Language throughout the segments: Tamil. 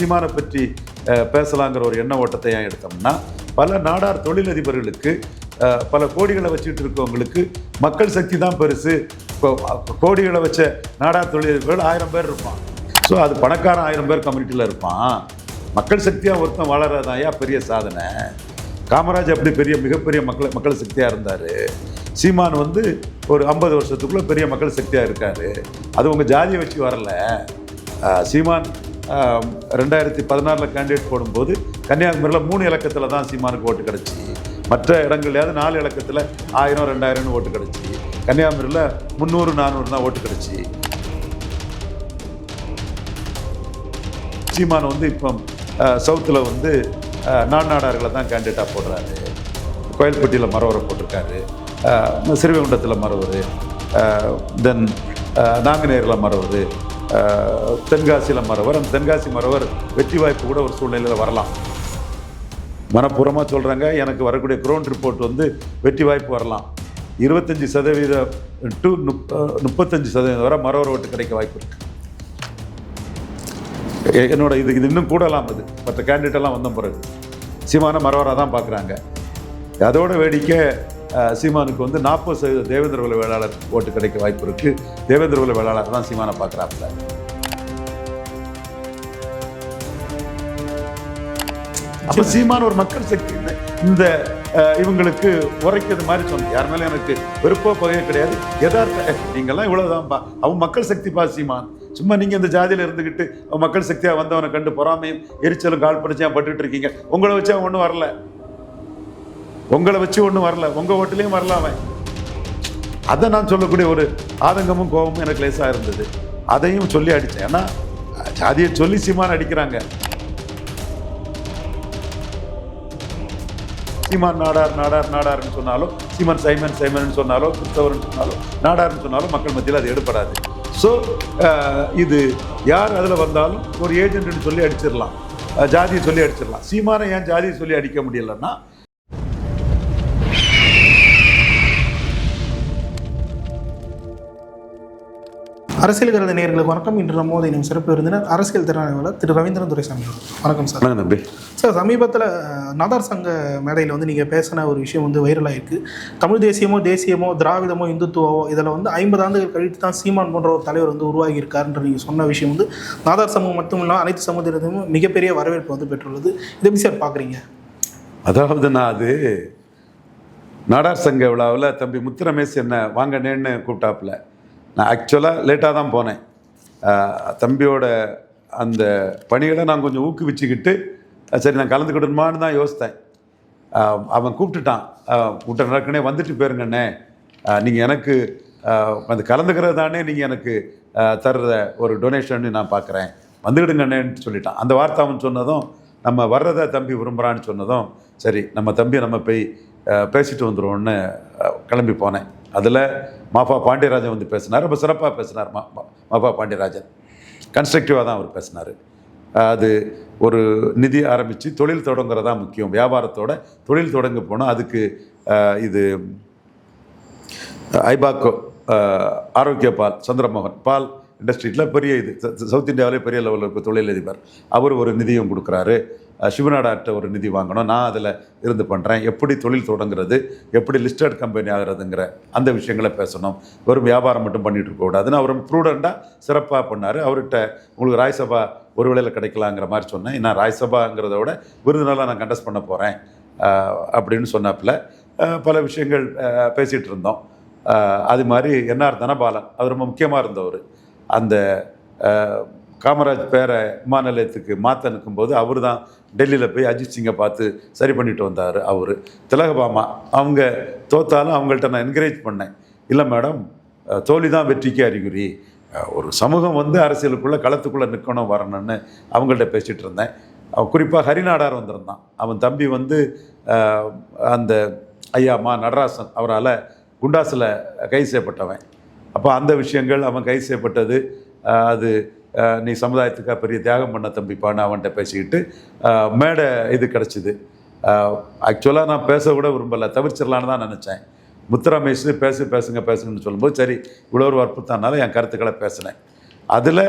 சீமானை பற்றி பேசலாங்கிற ஒரு எண்ண ஓட்டத்தை ஏன் எடுத்தோம்னா பல நாடார் தொழிலதிபர்களுக்கு பல கோடிகளை வச்சுட்டு இருக்கவங்களுக்கு மக்கள் சக்தி தான் பெருசு. இப்போ கோடிகளை வச்ச நாடார் தொழிலதிபர்கள் ஆயிரம் பேர் இருப்பான். ஸோ அது பணக்காரன் ஆயிரம் பேர் கம்யூனிட்டியில் இருப்பான். மக்கள் சக்தியாக ஒருத்தன் வளர்றதான் ஏன் பெரிய சாதனை. காமராஜ் அப்படி பெரிய மிகப்பெரிய மக்கள் மக்கள் சக்தியாக இருந்தார். சீமான் வந்து ஒரு ஐம்பது வருஷத்துக்குள்ளே பெரிய மக்கள் சக்தியாக இருக்கார். அது உங்கள் ஜாதியை வச்சு வரல. சீமான் ரெண்டாயிரத்தி பதினாறில் கேண்டிடேட் போடும்போது கன்னியாகுமரியில் மூணு இலக்கத்தில் தான் சீமானுக்கு ஓட்டு கிடச்சி. மற்ற இடங்கள்லையாவது நாலு இலக்கத்தில் ஆயிரம் ரெண்டாயிரம்னு ஓட்டு கிடச்சி. கன்னியாகுமரியில் முந்நூறு நானூறு தான் ஓட்டு கிடச்சி. சீமான் வந்து இப்போ சவுத்தில் வந்து அஹ், நாடார்களை தான் கேண்டிடேட்டாக போடுறாரு. கோயில்பட்டியில் மரவரை போட்டிருக்காரு. சிறுவைகுண்டத்தில் மரவர். தென் நாங்குநேரில் மரவர். தென்காசியில் மரவர் அந்த தென்காசி மரவர் வெற்றி வாய்ப்பு கூட ஒரு சூழ்நிலையில் வரலாம். மனப்பூர்வமாக சொல்கிறாங்க எனக்கு வரக்கூடிய க்ரௌண்ட் ரிப்போர்ட் வந்து வெற்றி வாய்ப்பு வரலாம். இருபத்தஞ்சி சதவீதம் டு முப் முப்பத்தஞ்சு சதவீதம் வரை மரவர் ஓட்டு கிடைக்க வாய்ப்பு இருக்குது என்னோட இது இது இன்னும் கூடலாம் அது. மற்ற கேண்டிடேட் எல்லாம் வந்த பிறகு. சீமான மரவராக தான் பார்க்குறாங்க அதோட வேடிக்கை சீமானுக்கு வந்து நாற்பது சதவீத தேவேந்திர குல வேளாளர் ஓட்டு கிடைக்க வாய்ப்பு இருக்கு. தேவேந்திர குல வேளாளர் தான் சீமானை பார்க்குறாப்புல அப்போ சீமான் ஒரு மக்கள் சக்தி இந்த- இவங்களுக்கு உரைக்கிறது மாதிரி சொன்ன யார் மேலே எனக்கு வெறுப்போ பகையோ கிடையாது. யதார்த்த அஹ், நீங்கெல்லாம் இவ்வளவுதான்ப்பா அவன் மக்கள் சக்தி பா சீமான். சும்மா நீங்க இந்த ஜாதியில இருந்துகிட்டு அவன் மக்கள் சக்தியா வந்தவனை கண்டு பொறாமையும் எரிச்சலும் கால் படிச்சா பட்டுட்டு இருக்கீங்க? உங்களை வச்சு அவன் ஒன்றும் வரல. உங்களை வச்சு ஒன்றும் வரல. உங்க ஓட்டுலேயும் வரல அவன். அதை நான் சொல்லக்கூடிய ஒரு ஆதங்கமும் கோபமும் எனக்கு லேசாக இருந்தது. அதையும் சொல்லி அடித்தேன். ஏன்னா ஜாதியை சொல்லி சீமான் அடிக்கிறாங்க. சீமான் நாடார் நாடார் நாடார்னு சொன்னாலும் சீமான் சைமன் சைமன் சொன்னாலோ கிறிஸ்தவர்னு சொன்னாலும் நாடார்னு சொன்னாலும் மக்கள் மத்தியில் அது எடுபடாது. ஸோ இது யார் அதில் வந்தாலும் ஒரு ஏஜென்ட்னு சொல்லி அடிச்சிடலாம். ஜாதியை சொல்லி அடிச்சிடலாம். சீமானை ஏன் ஜாதியை சொல்லி அடிக்க முடியலன்னா அரசியல் கருத நேர்களுக்கு வணக்கம். இன்று நம்மோது இனம் சிறப்பு விருந்தினர் அரசியல் திறனாய்வாளர் திரு ரவீந்திரன் துரைசாமி. வணக்கம் சார். தம்பி. சார் சமீபத்தில் நாதார் சங்க மேடையில் வந்து நீங்கள் பேசின ஒரு விஷயம் வந்து வைரலாயிருக்கு தமிழ் தேசியமோ தேசியமோ திராவிடமோ இந்துத்துவமோ இதில் வந்து ஐம்பது ஆண்டுகள் கழித்து தான் சீமான் போன்ற ஒரு தலைவர் வந்து உருவாகி இருக்காருன்ற நீங்கள் சொன்ன விஷயம் வந்து நாதார் சமூகம் மட்டும் இல்லாமல் அனைத்து சமுதாயத்திலும் மிகப்பெரிய வரவேற்பு வந்து பெற்றுள்ளது. இதை எப்படி சார் பார்க்குறீங்க அதாவது நான் அது நாடார் சங்க விழாவில் தம்பி முத்துரமேஷ் என்னை வாங்கண்ணேன்னு கூப்பிட்டாப்புல. நான் ஆக்சுவலாக லேட்டாக தான் போனேன். தம்பியோட அந்த பணிகளை நான் கொஞ்சம் ஊக்குவிச்சுக்கிட்டு சரி நான் கலந்துக்கிடணுமான்னு தான் யோசித்தேன். அவன் கூப்பிட்டுட்டான். ஆஹ் கூட்டம் நடக்கனே வந்துட்டு போயிருங்கண்ணே நீங்கள் எனக்கு அந்த கலந்துக்கிறது தானே நீங்கள் எனக்கு தர்ற ஒரு டொனேஷன் நான் பார்க்குறேன். வந்துக்கிடுங்கண்ணேன்னு சொல்லிட்டான். அந்த வார்த்தை அவன் சொன்னதும் நம்ம வர்றதை தம்பி விரும்புகிறான்னு சொன்னதும் சரி நம்ம தம்பி நம்ம போய் பேசிட்டு வந்துடுவோன்னு கிளம்பி போனேன். அதில் மாஃபா பாண்டியராஜன் வந்து பேசினார். ரொம்ப சிறப்பாக பேசினார் மா மாஃபா பாண்டியராஜன். கன்ஸ்ட்ரக்டிவாக தான் அவர் பேசினார். அது ஒரு நிதி ஆரம்பித்து தொழில் தொடங்குறதா முக்கியம். வியாபாரத்தோட தொழில் தொடங்க போனால் அதுக்கு இது ஐபாக்கோ ஆரோக்கிய பால் சந்திரமோகன் பால் இண்டஸ்ட்ரீட்டில் பெரிய இது. ச- சவுத் இந்தியாவிலே பெரிய லெவலில் இருக்க தொழிலதிபர். அவர் ஒரு நிதியும் கொடுக்குறாரு. அஹ், சிவநாடாட்ட ஒரு நிதி வாங்கணும். நான் அதில் இருந்து பண்ணுறேன் எப்படி தொழில் தொடங்குறது? எப்படி லிஸ்டட் கம்பெனி ஆகிறதுங்கிற அந்த விஷயங்களை பேசணும். வெறும் வியாபாரம் மட்டும் பண்ணிகிட்டு இருக்கக்கூடாதுன்னு அவர் ப்ரூடெண்ட்டாக சிறப்பாக பண்ணார். அவர்கிட்ட உங்களுக்கு ராய்சபா ஒரு வேளையில் கிடைக்கலாங்கிற மாதிரி சொன்னேன். நான் ராய்சபாங்கிறத விட விருதுனால நான் கண்டஸ்ட் பண்ண போகிறேன் அப்படின்னு சொன்னாப்புல. பல விஷயங்கள் பேசிகிட்டு இருந்தோம். அது மாதிரி என்ஆர் தனபாலன் அவர் ரொம்ப முக்கியமாக இருந்தவர். அந்த காமராஜ் பேரை விமான நிலையத்துக்கு மாற்ற நிற்கும்போது அவர் தான் டெல்லியில் போய் அஜித் சிங்கை பார்த்து சரி பண்ணிட்டு வந்தார் அவர். திலகபாமா அவங்க தோத்தாலும் அவங்கள்ட்ட நான் என்கரேஜ் பண்ணேன். இல்லை மேடம் தோழி தோல்வி தான் வெற்றிக்கு அறிகுறி. ஒரு சமூகம் வந்து அரசியலுக்குள்ளே களத்துக்குள்ளே நிற்கணும் வரணும்னு அவங்கள்ட்ட பேசிகிட்டு இருந்தேன். அவன் குறிப்பாக ஹரிநாடார் வந்திருந்தான். அவன் தம்பி வந்து அந்த ஐயா மா நடராசன் அவரால் குண்டாஸில் கைது செய்யப்பட்டவன். அப்போ அந்த விஷயங்கள் அவன் கைது செய்யப்பட்டது. அது நீ சமுதாயத்துக்காக பெரிய தியாகம் பண்ண தம்பிப்பான்னு அவன்கிட்ட பேசிக்கிட்டு மேடை இது கிடச்சிது. ஆக்சுவலாக நான் பேச கூட விரும்பலை தவிர்ச்சிடலான்னு தான் நினச்சேன். முத்துரமேஷ் பேசு பேசுங்க பேசுங்கன்னு சொல்லும்போது சரி இவ்வளோ ஒரு வற்புறுத்தானால என் கருத்துக்களை பேசினேன். அதில்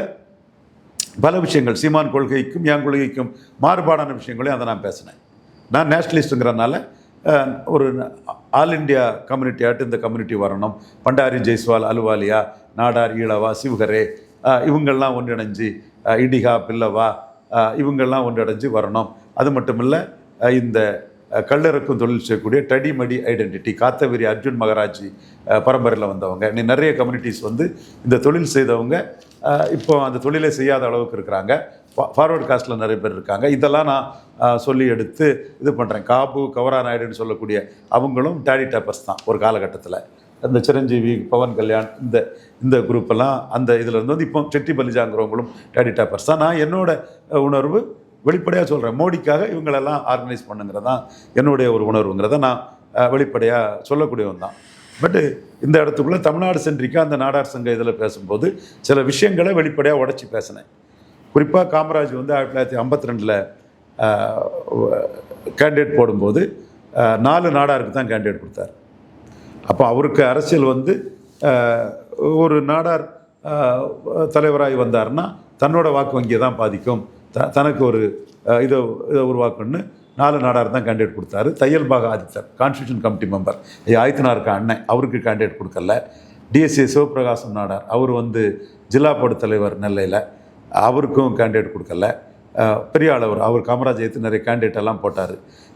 பல விஷயங்கள் சீமான் கொள்கைக்கும் என் கொள்கைக்கும் மாறுபாடான விஷயங்களையும் அதை நான் பேசினேன். நான் நேஷ்னலிஸ்ட்டுங்கிறனால ஒரு ஆல் இண்டியா கம்யூனிட்டி ஆட்டு இந்த கம்யூனிட்டி வரணும். பண்டாரி ஜெய்ஸ்வால் அலுவாலியா நாடார் ஈழவா சிவகரே இவங்கள்லாம் ஒன்றிணைஞ்சு இடிகா பில்லவா இவங்கள்லாம் இவங்கெல்லாம் ஒன்றிணைஞ்சு வரணும். அது மட்டும் இல்லை இந்த கல்லறுக்கும் தொழில் செய்யக்கூடிய டடிமடி ஐடென்டிட்டி காத்தவிரி அர்ஜுன் மகராஜி பரம்பரையில் வந்தவங்க. நீ நிறைய கம்யூனிட்டிஸ் வந்து இந்த தொழில் செய்தவங்க இப்போ அந்த தொழிலை செய்யாத அளவுக்கு இருக்கிறாங்க. ஃபார்வர்ட் காஸ்ட்டில் நிறைய பேர் இருக்காங்க. இதெல்லாம் நான் சொல்லி எடுத்து இது பண்ணுறேன் காபு கவரா நாயுடுன்னு சொல்லக்கூடிய அவங்களும் டேடி டேப்பர்ஸ் தான் ஒரு காலகட்டத்தில். இந்த சிரஞ்சீவி பவன் கல்யாண் இந்த இந்த குரூப்பெல்லாம் அந்த இதில் இருந்து வந்து இப்போ செட்டி பலிஜாங்கிறவங்களும் டேடி டேப்பர்ஸ் தான். நான் என்னோட உணர்வு வெளிப்படையாக சொல்கிறேன் மோடிக்காக இவங்களெல்லாம் ஆர்கனைஸ் பண்ணுங்கிறதான் என்னுடைய ஒரு உணர்வுங்கிறத நான் வெளிப்படையாக சொல்லக்கூடியவன் தான். பட்டு இந்த இடத்துக்குள்ளே தமிழ்நாடு சென்றிக்கா அந்த நாடார் சங்க இதில் பேசும்போது சில விஷயங்களை வெளிப்படையாக உடச்சி பேசினேன். குறிப்பாக காமராஜ் வந்து ஆயிரத்தி தொள்ளாயிரத்தி ஐம்பத்தி ரெண்டில் கேண்டிடேட் போடும்போது நாலு நாடாருக்கு தான் கேண்டிடேட் கொடுத்தார். அப்போ அவருக்கு அரசியல் வந்து ஒரு நாடார் தலைவராகி வந்தார்னா தன்னோட வாக்கு வங்கியை தான் பாதிக்கும். த தனக்கு ஒரு இதை இதை உருவாக்கணும்னு நாலு நாடார் தான் கேண்டிடேட் கொடுத்தாரு. தையல் பாக ஆதித்தர் கான்ஸ்டியூஷன் கமிட்டி மெம்பர் ஆதித்தனாருக்கு அண்ணன் அவருக்கு கேண்டிடேட் கொடுக்கல. டிஎஸ்சி சிவபிரகாசம் நாடார் அவர் வந்து ஜில்லா போர்டு தலைவர் நெல்லையில். அவருக்கும் கேண்டிடேட் கொடுக்கல. பெரிய அளவர் அவர் காமராஜ் எடுத்து நிறைய கேண்டிடேட் எல்லாம் போட்டார்.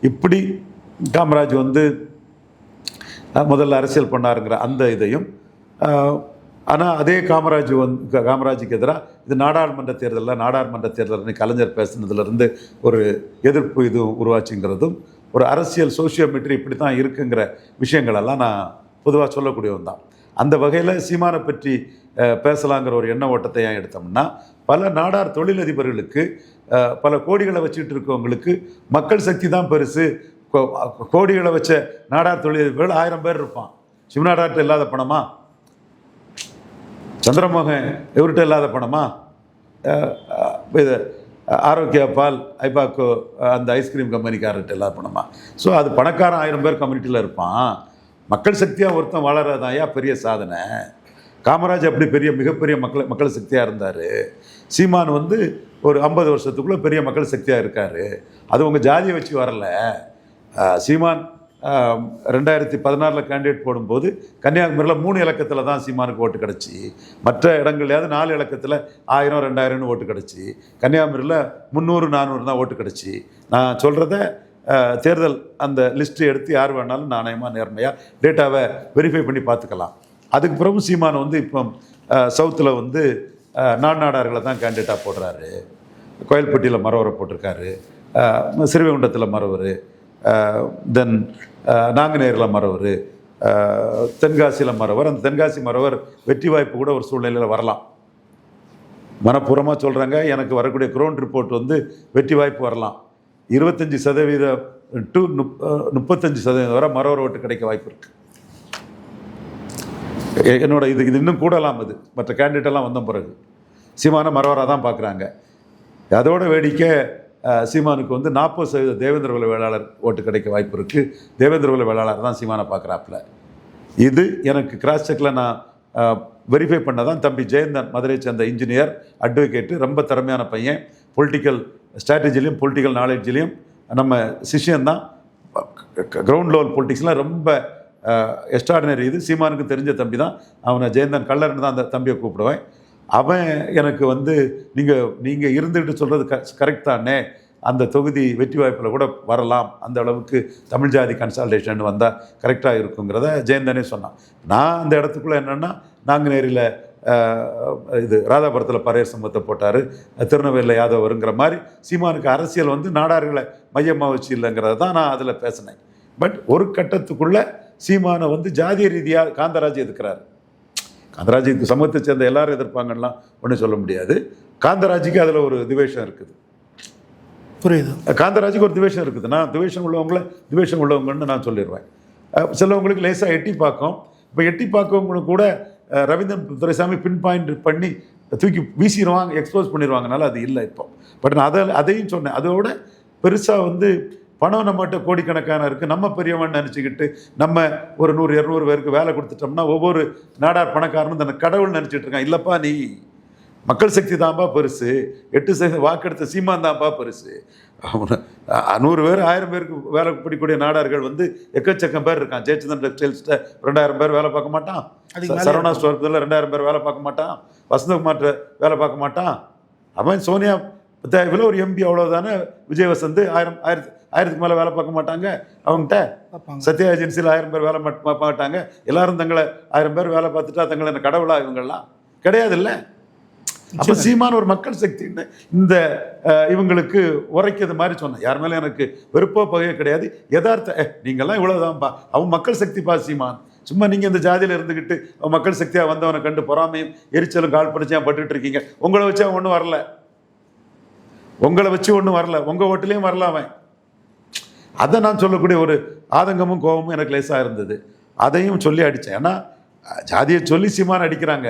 இப்படி காமராஜ் வந்து முதல்ல அரசியல் பண்ணாருங்கிற அந்த இதையும் ஆனால் அதே காமராஜ் வந்து காமராஜுக்கு எதிராக இது நாடாளுமன்ற தேர்தலில் நாடாளுமன்ற தேர்தல்னு கலைஞர் பேசுனதுலேருந்து ஒரு எதிர்ப்பு இது உருவாச்சுங்கிறதும் ஒரு அரசியல் சோசியோமெட்ரி இப்படி தான் இருக்குங்கிற விஷயங்களெல்லாம் நான் பொதுவாக சொல்லக்கூடியவன் தான் அந்த வகையில் சீமானை பற்றி பேசலாங்கிற ஒரு எண்ண ஓட்டத்தை ஏன் எடுத்தோம்னா பல நாடார் தொழிலதிபர்களுக்கு பல கோடிகளை வச்சுட்டு இருக்கவங்களுக்கு மக்கள் சக்தி தான் பெருசு. கோ- கோடிகளை வச்ச நாடார் தொழிலதிபர்கள் ஆயிரம் பேர் இருப்பான். சிவநாடார்ட்ட இல்லாத பணமா? சந்திரமோகன் இவர்கிட்ட இல்லாத பணமா? இது ஆரோக்கியா பால் ஐபாக்கோ அந்த ஐஸ்கிரீம் கம்பெனிக்காரர்கிட்ட இல்லாத பணமா? ஸோ அது பணக்காரன் ஆயிரம் பேர் கம்யூனிட்டியில் இருப்பான். மக்கள் சக்தியாக ஒருத்தன் வளரதாயா பெரிய சாதனை. காமராஜ் அப்படி பெரிய மிகப்பெரிய மக்கள் மக்கள் சக்தியாக இருந்தார். சீமான் வந்து ஒரு ஐம்பது வருஷத்துக்குள்ளே பெரிய மக்கள் சக்தியாக இருக்கார். அது உங்கள் ஜாதியை வச்சு வரல. சீமான் ரெண்டாயிரத்தி பதினாறில் கேண்டிடேட் போடும்போது கன்னியாகுமரியில் மூணு இலக்கத்தில் தான் சீமானுக்கு ஓட்டு கிடச்சி. மற்ற இடங்கள்லையாவது நாலு இலக்கத்தில் ஆயிரம் ரெண்டாயிரம்னு ஓட்டு கிடச்சி. கன்னியாகுமரியில் முந்நூறு நானூறு தான் ஓட்டு கிடச்சி. நான் சொல்கிறத தேர்தல் அந்த லிஸ்ட்டு எடுத்து யார் வேணாலும் நாணயமாக நேர்மையாக டேட்டாவை வெரிஃபை பண்ணி பார்த்துக்கலாம். அதுக்கு பிறகு சீமான் வந்து இப்போ சவுத்தில் வந்து நாடார்களை தான் கேண்டிடேட்டாக போடுறாரு. கோயில்பட்டியில் மரவரை போட்டிருக்காரு. சிறுவைகுண்டத்தில் மரவர் தென் நாங்குநேரில் மரவர் தென்காசியில் மரவர் அந்த தென்காசி மரவர் வெற்றி வாய்ப்பு கூட ஒரு சூழ்நிலையில் வரலாம். மனப்பூர்வமாக சொல்கிறாங்க எனக்கு வரக்கூடிய க்ரௌண்ட் ரிப்போர்ட் வந்து வெற்றி வாய்ப்பு வரலாம். இருபத்தஞ்சி சதவீதம் டு முப்பத்தஞ்சு சதவீதம் வரை மரவர் ஓட்டு கிடைக்க வாய்ப்பு இருக்குது என்னோட இது இது இன்னும் கூடலாம் அது. மற்ற candidate வந்த பிறகு. சீமானை மரவராக தான் பார்க்குறாங்க அதோட வேடிக்கை சீமானுக்கு வந்து நாற்பது சதவீத தேவேந்திர குல வேளாளர் ஓட்டு கிடைக்க வாய்ப்பு இருக்குது தேவேந்திர குல வேளாளர் தான் சீமானை பார்க்குறாப்புல இது எனக்கு கிராஸ் செக்கில் நான் வெரிஃபை பண்ண தான் தம்பி ஜெயந்தன் மதுரை சேர்ந்த இன்ஜினியர் அட்வொகேட்டு ரொம்ப திறமையான பையன். பொலிட்டிக்கல் ஸ்ட்ராட்டஜிலையும் பொலிட்டிக்கல் நாலேஜ்லேயும் நம்ம சிஷியன் தான் கிரவுண்ட் லெவல் பொலிட்டிக்ஸ்லாம் ரொம்ப எக்ஸ்ட்ராடினரி இது. சீமானுக்கு தெரிஞ்ச தம்பி தான். அவனை ஜெயந்தன் கல்லர்னு தான் அந்த தம்பியை கூப்பிடுவேன். அவன் எனக்கு வந்து நீங்கள் நீங்கள் இருந்துக்கிட்டு சொல்கிறது க கரெக்ட் தானே. அந்த தொகுதி வெற்றி வாய்ப்பில் கூட வரலாம். அந்த அளவுக்கு தமிழ் ஜாதி கன்சால்டேஷன் வந்தால் கரெக்டாக இருக்குங்கிறத ஜெயந்தனே சொன்னான். நான் அந்த இடத்துக்குள்ளே என்னென்னா நாங்குநேரியில் இது ராதாபுரத்தில் பரையர் சமூகத்தை போட்டார். திருநெல்வேலியில் யாதவ் வருங்கிற மாதிரி சீமானுக்கு அரசியல் வந்து நாடார்களை மையமாக வச்சு இல்லைங்கிறத தான் நான் அதில் பேசினேன். பட் ஒரு கட்டத்துக்குள்ளே சீமானை வந்து ஜாதிய ரீதியாக காந்தராஜ் எதிர்க்கிறார். காந்தராஜுக்கு சமூகத்தை சேர்ந்த எல்லாரும் எதிர்ப்பாங்கலாம் ஒன்றும் சொல்ல முடியாது. காந்தராஜுக்கு அதில் ஒரு திவேஷம் இருக்குது. புரியுது. காந்தராஜுக்கு ஒரு திவேஷம் இருக்குது. நான் திவேஷம் உள்ளவங்கள திவேஷம் உள்ளவங்கன்னு நான் சொல்லிடுவேன். சிலவங்களுக்கு லேசாக எட்டி பார்க்கும். இப்போ எட்டி பார்க்கவங்களுக்கு கூட ரவீந்திரன் துரைசாமி பின் பாயிண்ட் பண்ணி தூக்கி வீசிடுவாங்க எக்ஸ்போஸ் பண்ணிடுவாங்கனால அது இல்லை இப்போ. பட் நான் அதை அதையும் சொன்னேன். அதோட பெருசாக வந்து பணம் நம்மகிட்ட கோடிக்கணக்கான இருக்குது நம்ம பெரியவன் நினச்சிக்கிட்டு நம்ம ஒரு நூறு இரநூறு பேருக்கு வேலை கொடுத்துட்டோம்னா ஒவ்வொரு நாடார் பணக்காரனும் தன்னை கடவுள் நினச்சிட்டு இருக்கான். இல்லைப்பா நீ. மக்கள் சக்தி தான்ப்பா பெருசு. எட்டு சதவீதம் வாக்கெடுத்த சீமான் தான்ப்பா பெருசு. நூறு பேர் ஆயிரம் பேருக்கு வேலை பிடிக்கக்கூடிய நாடார்கள் வந்து எக்கச்சக்கம் பேர் இருக்கான். ஜெயச்சந்திரன் டெக்ஸ்டைல்ஸ்ல ரெண்டாயிரம் பேர் வேலை பார்க்க மாட்டான். சரவணா ஸ்டோர்ஸில் ரெண்டாயிரம் பேர் வேலை பார்க்க மாட்டான். வசந்தகுமார் வேலை பார்க்க மாட்டான். அவன் சோனியா தேவையில் ஒரு எம்பி அவ்வளவுதானே? விஜய் வசந்த் ஆயிரம் ஆயிரத்து ஆயிரத்துக்கு மேலே வேலை பார்க்க மாட்டாங்க. அவங்ககிட்ட சத்யா ஏஜென்சியில் ஆயிரம் பேர் வேலை பார்க்க மாட்டாங்க எல்லாரும் தங்களை ஆயிரம் பேர் வேலை பார்த்துட்டா தங்களை என்ன கடவுளா இவங்கெல்லாம்? கிடையாது இல்லை அப்போ சீமான் ஒரு மக்கள் சக்தின்னு இந்த இவங்களுக்கு உரைக்கிறது மாதிரி சொன்னேன் யார் மேலே எனக்கு வெறுப்போ பகையோ கிடையாது. யதார்த்த "ஏ, நீங்கெல்லாம் இவ்வளோதான்ப்பா அவன் மக்கள் சக்தி பா சீமான். சும்மா நீங்கள் இந்த ஜாதியில் இருந்துக்கிட்டு அவன் மக்கள் சக்தியாக வந்தவனை கண்டு பொறாமையும் எரிச்சலும் கால் படிச்சியாக பட்டுட்டு இருக்கீங்க? உங்களை வச்சு அவன் ஒன்றும் வரல. உங்களை வச்சு ஒன்றும் வரல. உங்கள் ஓட்டுலேயும் வரல அவன். அதை நான் சொல்லக்கூடிய ஒரு ஆதங்கமும் கோபமும் எனக்கு லேசாக இருந்தது. அதையும் சொல்லி அடித்தேன் ஏன்னா ஜாதியை சொல்லி சீமான் அடிக்கிறாங்க.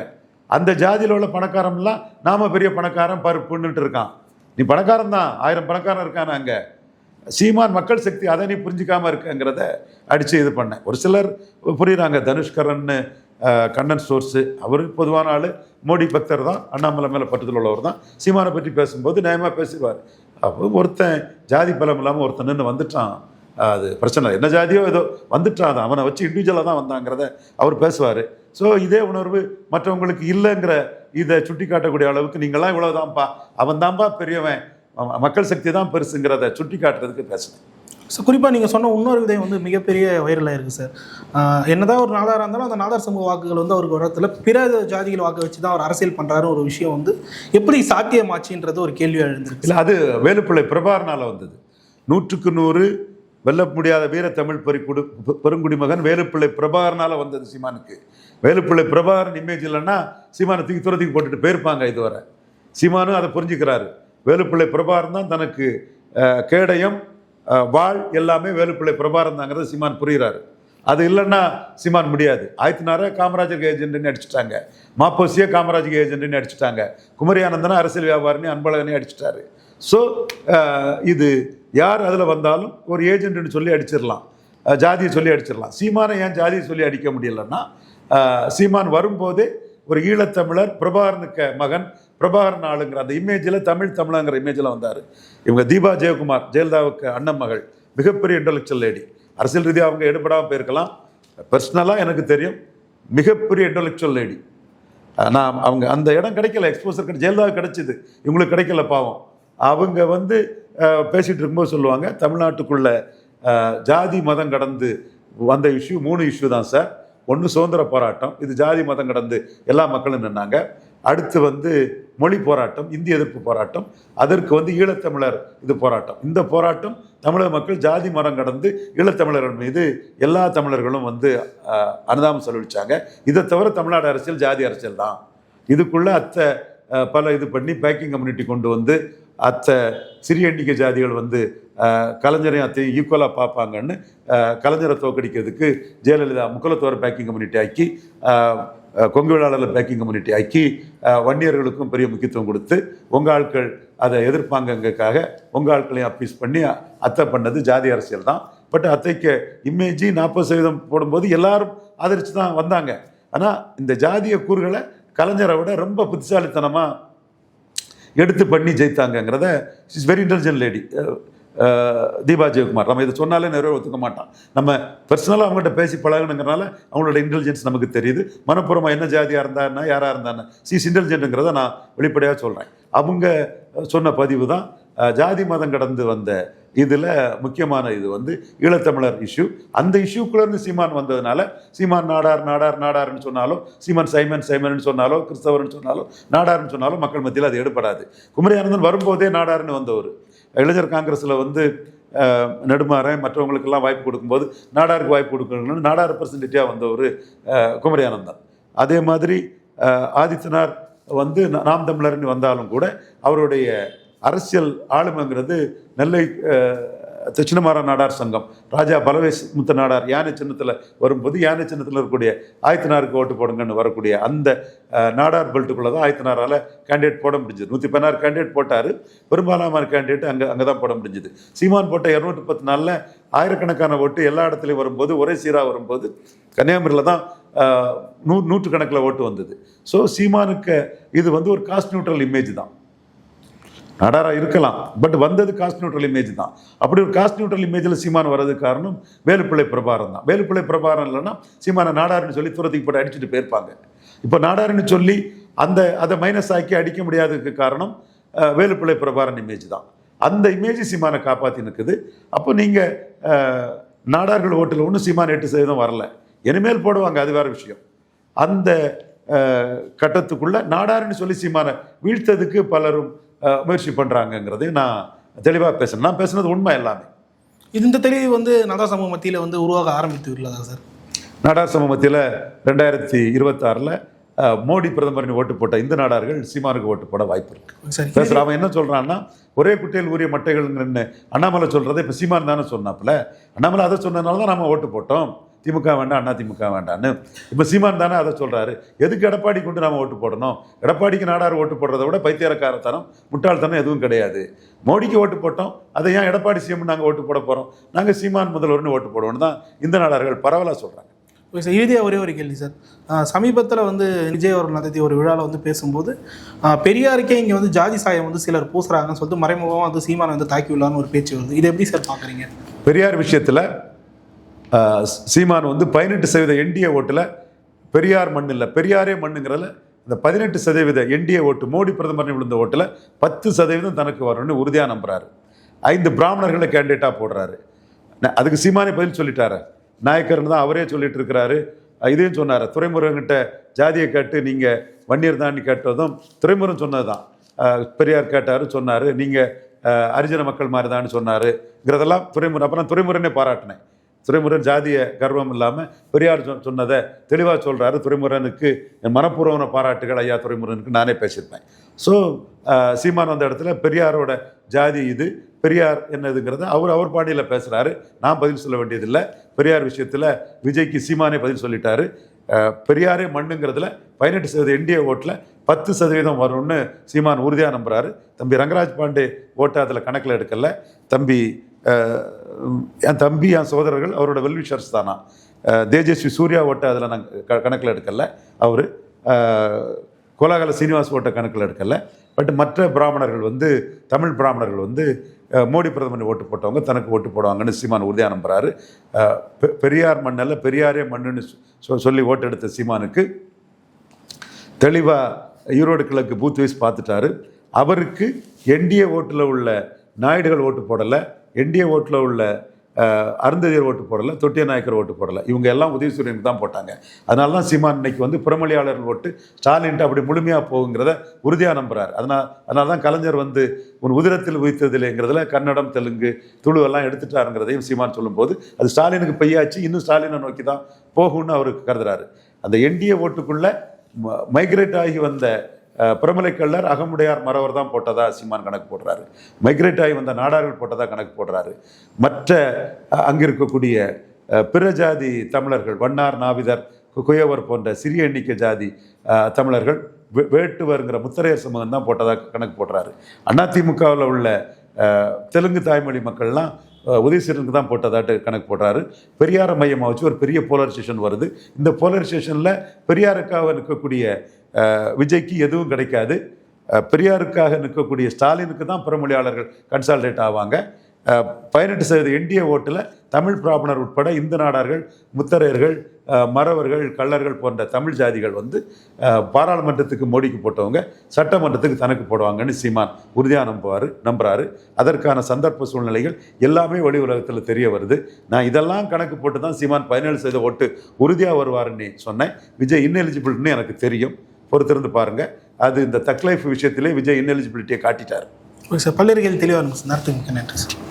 அந்த ஜாதியில் உள்ள பணக்காரன்லாம் நாம் பெரிய பணக்காரன் பருப்புன்னுட்டு இருக்கான். நீ பணக்காரன் தான். ஆயிரம் பணக்காரன் இருக்கான் அங்கே. சீமான் மக்கள் சக்தி அதை நீ புரிஞ்சிக்காமல் இருக்குங்கிறத அடித்து இது பண்ணேன். ஒரு சிலர் புரியுறாங்க தனுஷ்கரன்னு கண்ணன் சோர்ஸு. அவர் பொதுவான ஆள். மோடி பக்தர் தான். அண்ணாமலை மேலே பட்டத்தில் உள்ளவர் தான். சீமானை பற்றி பேசும்போது நியாயமாக பேசுவார் அப்போ ஒருத்தன் ஜாதி பலம் இல்லாமல் ஒருத்தன் நின்று வந்துட்டான். அது பிரச்சனை என்ன ஜாதியோ ஏதோ வந்துட்டான் அது அவனை வச்சு இண்டிவிஜுவலாக தான் வந்தாங்கிறத அவர் பேசுவார். ஸோ இதே உணர்வு மற்றவங்களுக்கு இல்லைங்கிற இதை சுட்டி காட்டக்கூடிய அளவுக்கு நீங்களாம் இவ்வளோதான்ப்பா அவன் தான்ப்பா பெரியவன் மக்கள் சக்தி தான் பெருசுங்கிறத சுட்டி காட்டுறதுக்கு பேசுனேன். ஸோ குறிப்பாக நீங்கள் சொன்ன இன்னொரு விதம் வந்து மிகப்பெரிய வைரலாக இருக்குது சார் என்னதான் ஒரு நாடாராக இருந்தாலும் அந்த நாடார் சமூக வாக்குகள் வந்து அவருக்கு வரத்தில் பிற ஜாதிகள் வாக்கு வச்சு தான் அவர் அரசியல் பண்ணுறாரு ஒரு விஷயம் வந்து எப்படி சாத்தியமாச்சுன்றது ஒரு கேள்வி எழுந்திருக்கு இல்லை அது வேலுப்பிள்ளை பிரபாரனால் வந்தது. நூற்றுக்கு நூறு வெல்ல முடியாத வீர தமிழ் பறிக்குடு பெருங்குடி மகன் வேலுப்பிள்ளை பிரபாகரனால் வந்தது சீமானுக்கு. வேலுப்பிள்ளை பிரபாகரன் இமேஜ் இல்லைன்னா சீமானை தூக்கி தூரத்துக்கு போட்டுட்டு போயிருப்பாங்க இதுவரை. சீமானும் அதை புரிஞ்சுக்கிறாரு. வேலுப்பிள்ளை பிரபாகரன் தான் தனக்கு கேடயம் வாழ் எல்லாமே வேலுப்பிள்ளை பிரபாரம் தாங்கிறத சீமான் புரிகிறாரு அது இல்லைன்னா சீமான் முடியாது. ஆயத்தினார காமராஜர் ஏஜென்ட்னு அடிச்சிட்டாங்க. மாப்போசியை காமராஜர் ஏஜென்ட்னு அடிச்சிட்டாங்க. குமரி ஆனந்தனா அரசியல் வியாபாரினி அன்பழகனே அடிச்சிட்டாரு. ஸோ இது யார் அதில் வந்தாலும் ஒரு ஏஜென்ட்னு சொல்லி அடிச்சிடலாம். ஜாதியை சொல்லி அடிச்சிடலாம். சீமானை ஏன் ஜாதியை சொல்லி அடிக்க முடியலன்னா சீமான் வரும்போதே ஒரு ஈழத்தமிழர் பிரபாரனுக்க மகன் பிரபாகரன் ஆளுங்கிற அந்த இமேஜில் தமிழ் தமிழங்கிற இமேஜில் வந்தார். இவங்க தீபா ஜெயக்குமார் ஜெயலலிதாவுக்கு அண்ணன் மகள் மிகப்பெரிய இன்டலெக்சுவல் லேடி அரசியல் ரீதியாக அவங்க எடுபடாமல் போயிருக்கலாம். பர்சனலாக எனக்கு தெரியும். மிகப்பெரிய இன்டலெக்சுவல் லேடி நான் அவங்க அந்த இடம் கிடைக்கல எக்ஸ்போசர் கிடை ஜெயலலிதா கிடைச்சிது. இவங்களுக்கு கிடைக்கல பாவம். அவங்க வந்து பேசிகிட்டு இருக்கும்போது சொல்லுவாங்க தமிழ்நாட்டுக்குள்ள ஜாதி மதம் கடந்து வந்த இஷ்யூ மூணு இஷ்யூ தான் சார். ஒன்று சுதந்திர போராட்டம் இது ஜாதி மதம் கடந்து எல்லா மக்களும் நின்னாங்க. அடுத்து வந்து மொழி போராட்டம் இந்திய எதிர்ப்பு போராட்டம் அதற்கு வந்து ஈழத்தமிழர் இது போராட்டம். இந்த போராட்டம் தமிழக மக்கள் ஜாதி மரம் கடந்து ஈழத்தமிழர்கள் மீது எல்லா தமிழர்களும் வந்து அனுதாபம் செலவழிச்சாங்க இதை தவிர தமிழ்நாடு அரசியல் ஜாதி அரசியல் தான். இதுக்குள்ளே அத்தை பல இது பண்ணி பேக்கிங் கம்யூனிட்டி கொண்டு வந்து அத்தை சிறிய எண்ணிக்கை ஜாதிகள் வந்து கலைஞரையும் அத்தையும் ஈக்குவலாக பார்ப்பாங்கன்னு கலைஞரை தோக்கடிக்கிறதுக்கு ஜெயலலிதா முக்குலத்தோர பேக்கிங் கம்யூனிட்டி ஆக்கி கொங்கு வேளாளர் பேக்கிங் கம்யூனிட்டி ஆக்கி வன்னியர்களுக்கும் பெரிய முக்கியத்துவம் கொடுத்து உங்கள் ஆட்கள் அதை எதிர்ப்பாங்கங்கக்காக உங்கள் ஆட்களையும் அப்பீஸ் பண்ணி அத்தை பண்ணது ஜாதி அரசியல் தான். பட் அத்தைக்கு இமேஜி நாற்பது சதவீதம் போடும்போது எல்லாரும் ஆதரிச்சு தான் வந்தாங்க. ஆனால் இந்த ஜாதிய கூறுகளை கலைஞரை விட ரொம்ப புத்திசாலித்தனமாக எடுத்து பண்ணி ஜெயித்தாங்கங்கிறத is very intelligent lady Deepa Jayakumar. நம்ம இதை சொன்னாலே நிறைய ஒத்துக்க மாட்டான். நம்ம பர்சனலாக அவங்ககிட்ட பேசி பழகணுங்கிறனால அவங்களோட இன்டெலிஜென்ஸ் நமக்கு தெரியுது. மனப்புறமாக என்ன ஜாதியாக இருந்தாருன்னா யாராக இருந்தாருன்னா சீஸ் இன்டெலிஜென்ட்டுங்கிறத நான் வெளிப்படையாக சொல்கிறேன் அவங்க சொன்ன பதிவு தான் ஜாதி மதம் கடந்து வந்த இதில் முக்கியமான இது வந்து ஈழத்தமிழர் இஷ்யூ அந்த இஷ்யூக்குள்ளேருந்து சீமான் வந்ததுனால சீமான் நாடார் நாடார் நாடார்னு சொன்னாலும் சீமான் சைமன் சைமன் சொன்னாலோ கிறிஸ்தவர்னு சொன்னாலும் நாடார்னு சொன்னாலும் மக்கள் மத்தியில் அது எடுபடாது. குமரியானந்தன் வரும்போதே நாடார்னு வந்தவர். இளைஞர் காங்கிரஸில் வந்து நெடுமாறன் மற்றவங்களுக்கெல்லாம் வாய்ப்பு கொடுக்கும்போது நாடாருக்கு வாய்ப்பு கொடுக்கணும்னு நாடா ரெப்ரசன்டேட்டிவாக வந்தவர் அஹ், குமரி ஆனந்தன். அதே மாதிரி ஆதித்யநாத் ஆதித்தனார் வந்து நாம் தமிழர்னு வந்தாலும் கூட அவருடைய அரசியல் ஆளுமைங்கிறது நெல்லை அஹ், நாடார் சங்கம் ராஜா பலவேஸ் முத்த நாடார் யானை சின்னத்தில் வரும்போது யானை சின்னத்தில் இருக்கக்கூடிய ஆயத்தனாருக்கு ஓட்டு போடுங்கன்னு வரக்கூடிய அந்த நாடார் பெல்ட்டுக்குள்ளே தான் ஆயத்தனாரால் கேண்டிடேட் போட முடிஞ்சது. நூற்றி பதினாறு கேண்டிடேட் போட்டார். பெரும்பாலான கேண்டிடேட் அங்கே அங்கே தான் போட முடிஞ்சது. சீமான் போட்ட இரநூத்தி பத்து நாளில் ஆயிரக்கணக்கான ஓட்டு எல்லா இடத்துலையும் வரும்போது ஒரே சீராக வரும்போது கன்னியாகுமரியில் தான் நூ நூற்றுக்கணக்கில் ஓட்டு வந்தது. ஸோ சீமானுக்கு இது வந்து ஒரு காஸ்ட் நியூட்ரல் இமேஜ் தான். அடாரா இருக்கலாம் பட் வந்தது காஸ்ட் நியூட்ரல் இமேஜ் தான். அப்படி ஒரு காஸ்ட் நியூட்ரல் இமேஜில் சீமான் வர்றதுக்கு காரணம் வேலுப்பிள்ளை பிரபாரம் தான். வேலுப்பிள்ளை பிரபாரம் இல்லைன்னா சீமான நாடாருன்னு சொல்லி துரத்துக்கு போட்டு அடிச்சுட்டு போயிருப்பாங்க. இப்போ நாடாருன்னு சொல்லி அந்த அதை மைனஸ் ஆக்கி அடிக்க முடியாததுக்கு காரணம் வேலுப்பிள்ளை பிரபாரன் இமேஜ் தான். அந்த இமேஜ் சீமானை காப்பாற்றி நிற்குது அப்போ நீங்கள் நாடார்கள் ஓட்டில் ஒன்றும் சீமான் எட்டு சதவீதம் வரல. இனிமேல் போடுவாங்க அது வேற விஷயம். அந்த கட்டத்துக்குள்ளே நாடாருன்னு சொல்லி சீமானை வீழ்த்ததுக்கு பலரும் முயற்சி பண்ணுறாங்கங்கிறதையும் நான் தெளிவாக பேசுகிறேன் நான் பேசுனது உண்மை எல்லாமே. இது இந்த தெளிவு வந்து நாடார் சமூக மத்தியில் வந்து உருவாக ஆரம்பித்து உள்ளதா சார்? நாடார் சமூகத்தில் ரெண்டாயிரத்தி இருபத்தாறில் மோடி பிரதமரின் ஓட்டு போட்ட இந்த நாடார்கள் சீமானுக்கு ஓட்டு போட வாய்ப்பு இருக்கு. சரி. பேசுகிற அவன் என்ன சொல்கிறான்னா ஒரே குட்டையில் ஊறிய மட்டைகள்னு அண்ணாமலை சொல்கிறத இப்போ சீமான் தானே சொன்னாப்புல. அண்ணாமலை அதை சொன்னதுனால தான் நம்ம ஓட்டு போட்டோம். திமுக வேண்டாம் அண்ணா திமுக வேண்டான்னு இப்போ சீமான் தானே அதை சொல்கிறாரு எதுக்கு எடப்பாடி கொண்டு நாம ஓட்டு போடணும்? எடப்பாடிக்கு நாடார் ஓட்டு போடுறதை விட பைத்தியக்காரத்தனம் முட்டாள்தனம் எதுவும் கிடையாது. மோடிக்கு ஓட்டு போட்டோம் அதை ஏன் எடப்பாடி சிஎம் நாங்கள் ஓட்டு போட போகிறோம் நாங்கள் சீமான் முதல்வர்னு ஓட்டு போடுவோம்னு தான் இந்த நாடார்கள் பரவலாக சொல்கிறாங்க ஓகே சார் இறுதியாக ஒரே ஒரு கேள்வி சார். சமீபத்தில் வந்து விஜய் அவர்கள் நடத்திய ஒரு விழாவில் வந்து பேசும்போது பெரியாருக்கே இங்கே வந்து ஜாதி சாயம் வந்து சிலர் பூசுறாங்கன்னு சொல்லிட்டு மறைமுகமாக வந்து சீமானை வந்து தாக்கி உள்ளான்னு ஒரு பேச்சு வருது. இது எப்படி சார் பார்க்குறீங்க பெரியார் விஷயத்தில் சீமான் வந்து பதினெட்டு சதவீத என்டிஏ ஓட்டில் பெரியார் மண் இல்லை பெரியாரே மண்ணுங்கிறதுல இந்த பதினெட்டு சதவீத என்டிஏ ஓட்டு மோடி பிரதமர் விழுந்த ஓட்டில் பத்து சதவீதம் தனக்கு வரும்னு உறுதியாக நம்புறாரு. ஐந்து பிராமணர்களை கேண்டிடேட்டாக போடுறாரு. அதுக்கு சீமானே பதில் சொல்லிட்டாரு. நாயக்கர்னு தான் அவரே சொல்லிட்டு இருக்கிறாரு. இதையும் சொன்னார். துறைமுருகன்கிட்ட ஜாதியை கேட்டு நீங்கள் வன்னியர் தான் கேட்டதும் துறைமுருகன் சொன்னது தான் பெரியார் கேட்டார் சொன்னார். நீங்கள் அரிஜன மக்கள் மாதிரி தான் சொன்னாருங்கிறதெல்லாம் துறைமுறை அப்புறம் துறைமுருகனே பாராட்டினேன். துறைமுருகன் ஜாதிய கர்வம் இல்லாமல் பெரியார் சொ சொன்னதை தெளிவாக சொல்கிறாரு துறைமுருகனுக்கு என் மனப்பூர்வமான பாராட்டுகள் ஐயா துறைமுருகனுக்கு நானே பேசியிருப்பேன். ஸோ சீமான் வந்த இடத்துல பெரியாரோட ஜாதி இது பெரியார் என்னதுங்கிறத அவர் அவர் பாணியில் பேசுகிறாரு நான் பதில் சொல்ல வேண்டியதில்லை. பெரியார் விஷயத்தில் விஜய்க்கு சீமானே பதில் சொல்லிட்டாரு. பெரியாரே மண்ணுங்கிறதுல பதினெட்டு சதவீதம் என்டிஏ ஓட்டில் பத்து சதவீதம் வரும்னு சீமான் உறுதியாக நம்புகிறாரு தம்பி ரங்கராஜ் பாண்டே ஓட்டை அதில் கணக்கில் எடுக்கல. தம்பி என் தம்பி என் சோதரர்கள் அவரோட வெல்விஷர்ஸ் தானா? தேஜஸ்வி சூர்யா ஓட்டை அதில் நான் க கணக்கில் எடுக்கல. அவர் கோலாகல சீனிவாஸ் ஓட்ட கணக்கில் எடுக்கல. பட் மற்ற பிராமணர்கள் வந்து தமிழ் பிராமணர்கள் வந்து மோடி பிரதமர் ஓட்டு போட்டவங்க தனக்கு ஓட்டு போடுவாங்கன்னு சீமான் உறுதியாக நம்புறாரு. பெ- பெரியார் மண்ணல்ல பெரியாரே மண்ணுன்னு சொ- சொல்லி ஓட்டு எடுத்த சீமானுக்கு தெளிவாக ஈரோடு கிழக்கு பூத் வைஸ் பார்த்துட்டாரு. அவருக்கு என்டிஏ ஓட்டில் உள்ள நாயுடுகள் ஓட்டு போடலை என்டிஏ ஓட்டில் உள்ள அருந்ததியர் ஓட்டு போடலை தொட்டிய நாயக்கர் ஓட்டு போடலை. இவங்க எல்லாம் உதயசூரியனுக்கு தான் போட்டாங்க. அதனால தான் சீமான் இன்னைக்கு வந்து புறமொழியாளர்கள் ஓட்டு ஸ்டாலின்ட்டு அப்படி முழுமையாக போகுங்கிறத உறுதியாக நம்புகிறார் அதனால் அதனால தான் கலைஞர் வந்து உன் உதிரத்தில் உயிர்த்ததில்லைங்கிறதுல கன்னடம் தெலுங்கு துளு எல்லாம் எடுத்துட்டாருங்கிறதையும் சீமான் சொல்லும்போது அது ஸ்டாலினுக்கு பையாச்சு இன்னும் ஸ்டாலினை நோக்கி தான் போகும்னு அவருக்கு கருதுறாரு. அந்த என்டிஏ ஓட்டுக்குள்ளே மைக்ரேட் ஆகி வந்த அஹ், பிரமலை அகமுடையார் மறவர் தான் போட்டதா சீமான் கணக்கு போடுறாரு. மைக்ரேட் ஆகி வந்த நாடார்கள் போட்டதா கணக்கு போடுறாரு. மற்ற அங்கே இருக்கக்கூடிய பிற ஜாதி தமிழர்கள் வண்ணார் நாவிதர் குயவர் போன்ற சிறிய எண்ணிக்கை ஜாதி தமிழர்கள் வே- வேட்டுவருங்கிற முத்தரையர் சமூகம் தான் போட்டதா கணக்கு போடுறாரு. அதிமுகவில் உள்ள தெலுங்கு தாய்மொழி மக்கள்லாம் உதயசீரனுக்கு தான் போட்டதாட்டு கணக்கு போடுறாரு. பெரியாரை மையமாக வச்சு ஒரு பெரிய போலரைசேஷன் வருது. இந்த போலரைசேஷனில் பெரியாருக்காக இருக்கக்கூடிய விஜய்க்கு எதுவும் கிடைக்காது. பெரியாருக்காக நிற்கக்கூடிய ஸ்டாலினுக்கு தான் பிறமொழியாளர்கள் கன்சால்டேட் ஆவாங்க. பதினெட்டு சதவீத என்டிஏ ஓட்டில் தமிழ் பிராமணர் உட்பட இந்து நாடார்கள் முத்தரையர்கள் மறவர்கள் கள்ளர்கள் போன்ற தமிழ் ஜாதிகள் வந்து பாராளுமன்றத்துக்கு மோடிக்கு போட்டவங்க சட்டமன்றத்துக்கு தனக்கு போடுவாங்கன்னு சீமான் உறுதியாக நம்புவார் நம்புகிறாரு அதற்கான சந்தர்ப்ப சூழ்நிலைகள் எல்லாமே வெளி உலகத்தில் தெரிய வருது. நான் இதெல்லாம் கணக்கு போட்டு தான் சீமான் பதினேழு சதவீத ஓட்டு உறுதியாக வருவாருன்னு சொன்னேன். விஜய் இன்எலிஜிபிள்னு எனக்கு தெரியும். பொறுத்திருந்து பாருங்கள் அது இந்த தக்லைஃப் விஷயத்திலே விஜய் இன்எலிஜிபிலிட்டியை காட்டிட்டார். ஓகே சார் பல்லறிகள் தெளிவாக இருக்கும் சார். நேரத்துக்கு மிக்க நன்றி சார்.